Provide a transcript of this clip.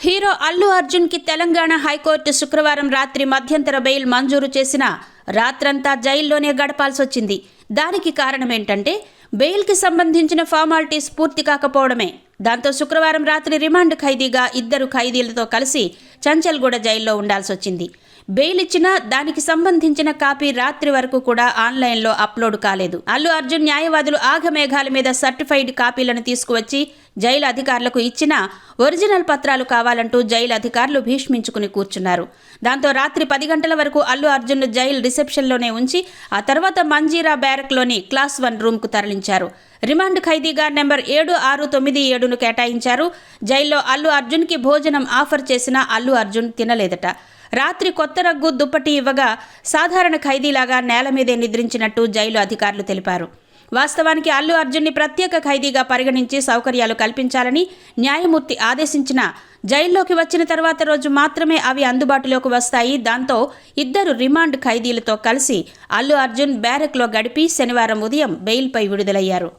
Hero Allu అర్జున్కి Telangana high court శుక్రవారం రాత్రి మధ్యంతర బెయిల్ మంజూరు చేసిన రాత్రంతా జైల్లోనే గడపాల్సి వచ్చింది దానికి కారణం ఏంటంటే బెయిల్కి సంబంధించిన ఫార్మాలిటీస్ పూర్తి కాకపోవడమే. దాంతో శుక్రవారం రాత్రి రిమాండ్ ఖైదీగా ఇద్దరు ఖైదీలతో కలిసి చంచల్గూడ జైల్లో ఉండాల్సి వచ్చింది బెయిల్ ఇచ్చినా దానికి సంబంధించిన కాపీ రాత్రి వరకు కూడా ఆన్లైన్లో అప్లోడ్ కాలేదు. అల్లు అర్జున్ న్యాయవాదులు ఆగమేఘాల మీద సర్టిఫైడ్ కాపీలను తీసుకువచ్చి జైలు అధికారులకు ఇచ్చిన ఒరిజినల్ పత్రాలు కావాలంటూ జైలు అధికారులు భీష్మించుకుని కూర్చున్నారు. దాంతో రాత్రి పది గంటల వరకు అల్లు అర్జున్ జైలు రిసెప్షన్లోనే ఉంచి ఆ తర్వాత మంజీరా బ్యారక్లోని క్లాస్ వన్ రూమ్కు తరలించారు. రిమాండ్ ఖైదీగా నెంబర్ ఏడు ఆరు తొమ్మిది ఏడును కేటాయించారు. జైల్లో అల్లు అర్జున్కి భోజనం ఆఫర్ చేసినా అల్లు అర్జున్ తినలేదట. రాత్రి కొత్త రగ్గు దుప్పటి ఇవ్వగా సాధారణ ఖైదీలాగా నేల మీదే నిద్రించినట్టు జైలు అధికారులు తెలిపారు. వాస్తవానికి అల్లు అర్జున్ని ప్రత్యేక ఖైదీగా పరిగణించి సౌకర్యాలు కల్పించాలని న్యాయమూర్తి ఆదేశించిన జైల్లోకి వచ్చిన తర్వాత రోజు మాత్రమే అవి అందుబాటులోకి వస్తాయి. దాంతో ఇద్దరు రిమాండ్ ఖైదీలతో కలిసి అల్లు అర్జున్ బ్యారెక్లో గడిపి శనివారం ఉదయం బెయిల్పై విడుదలయ్యారు.